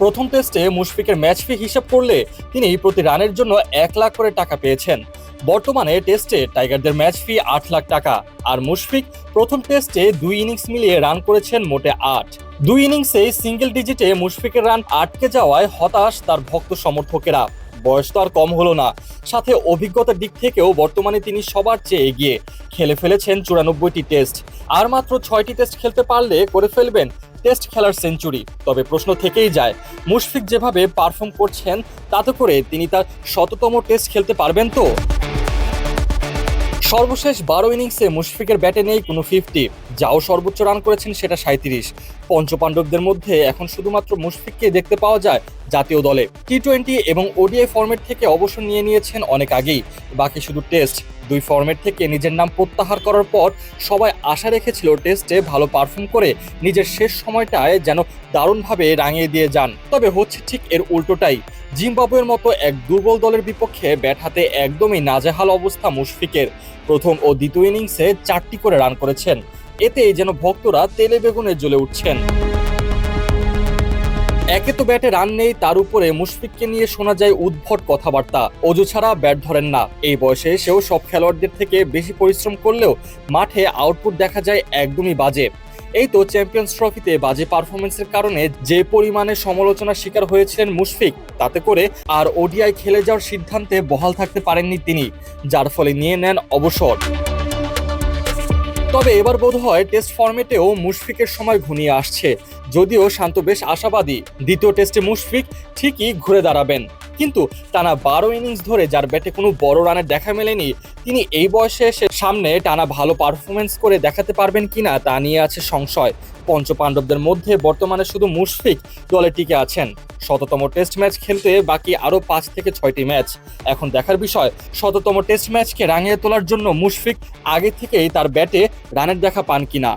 প্রথম টেস্টে মুশফিকের ম্যাচ ফি হিসাব করলে তিনি প্রতি রানের জন্য এক লাখ করে টাকা পেয়েছেন। বর্তমানে টেস্টে টাইগারদের ম্যাচ ফি আট লাখ টাকা, আর মুশফিক প্রথম টেস্টে দুই ইনিংস মিলিয়ে রান করেছেন মোটে আট। দুই ইনিংসে সিঙ্গেল ডিজিটে মুশফিকের রান আটকে যাওয়ায় হতাশ তার ভক্ত সমর্থকেরা। বয়স তো আর কম হলো না। সাথে অভিজ্ঞতার দিক থেকেও বর্তমানে তিনি সবার চেয়ে এগিয়ে। খেলে ফেলেছেন চুরানব্বইটি টেস্ট। আর মাত্র ছয়টি টেস্ট খেলতে পারলে করে ফেলবেন টেস্ট খেলার সেঞ্চুরি। তবে প্রশ্ন থেকেই যায়, মুশফিক যেভাবে পারফর্ম করছেন, তাতে করে তিনি তার শততম টেস্ট খেলতে পারবেন তো? সর্বশেষ বারো ইনিংসে মুশফিকের ব্যাটে নেই কোনো ফিফটি যাও সর্বোচ্চ রান করেছেন সেটা সাঁত্রিশ পঞ্চপাণ্ডবদের মধ্যে এখন শুধুমাত্র মুশফিককে দেখতে পাওয়া যায় জাতীয় দলে। টি টোয়েন্টি এবং ওডিআই ফরম্যাট থেকে অবসর নিয়ে নিয়েছেন অনেক আগেই। বাকি শুধু টেস্ট। দুই ফরম্যাট থেকে নিজের নাম প্রত্যাহার করার পর সবাই আশা রেখেছিল টেস্টে ভালো পারফর্ম করে নিজের শেষ সময়টায় যেন দারুণভাবে রাঙিয়ে দিয়ে যান। তবে হচ্ছে ঠিক এর উল্টোটাই। জিম্বাবুয়ের মতো এক দুর্বল দলের বিপক্ষে ব্যাট হাতে একদমই নাজেহাল অবস্থা মুশফিকের। প্রথম ও দ্বিতীয় ইনিংসে চারটি করে রান করেছেন। এতেই যেন ভক্তরা তেলে বেগুনে জ্বলে উঠছেন। একে তো ব্যাটে রান নেই, তার উপরে মুশফিককে নিয়ে শোনা যায় উদ্ভট কথাবার্তা। অজু ছাড়া ব্যাট ধরেন না। এই বয়সে সেও সব খেলোয়াড়দের থেকে বেশি পরিশ্রম করলেও মাঠে আউটপুট দেখা যায় একদমই বাজে। এই তো চ্যাম্পিয়ন্স ট্রফিতে বাজে পারফরমেন্সের কারণে যে পরিমাণে সমালোচনার শিকার হয়েছিলেন মুশফিক, তাতে করে আর ওডিআই খেলে যাওয়ার সিদ্ধান্তে বহাল থাকতে পারেননি তিনি, যার ফলে নিয়ে নেন অবসর। তবে এবার বোধ হয় টেস্ট ফর্মেটেও মুশফিকের সময় ঘনিয়ে আসছে। যদিও শান্ত বেশ আশাবাদী। দ্বিতীয় টেস্টে মুশফিক ঠিকই ঘুরে দাঁড়াবেন। কিন্তু টানা বারো ইনিংস ধরে যার ব্যাটে কোনো বড় রানের দেখা মেলেনি, তিনি এই বয়সে এসে সামনে টানা ভালো পারফরমেন্স করে দেখাতে পারবেন কিনা তা নিয়ে আছে সংশয়। পঞ্চপাণ্ডবদের মধ্যে বর্তমানে শুধু মুশফিক দলে টিকে আছেন। শততম টেস্ট ম্যাচ খেলতে বাকি আরও পাঁচ থেকে ছয়টি ম্যাচ। এখন দেখার বিষয়, শততম টেস্ট ম্যাচকে রাঙিয়ে তোলার জন্য মুশফিক আগে থেকেই তার ব্যাটে রানের দেখা পান কিনা।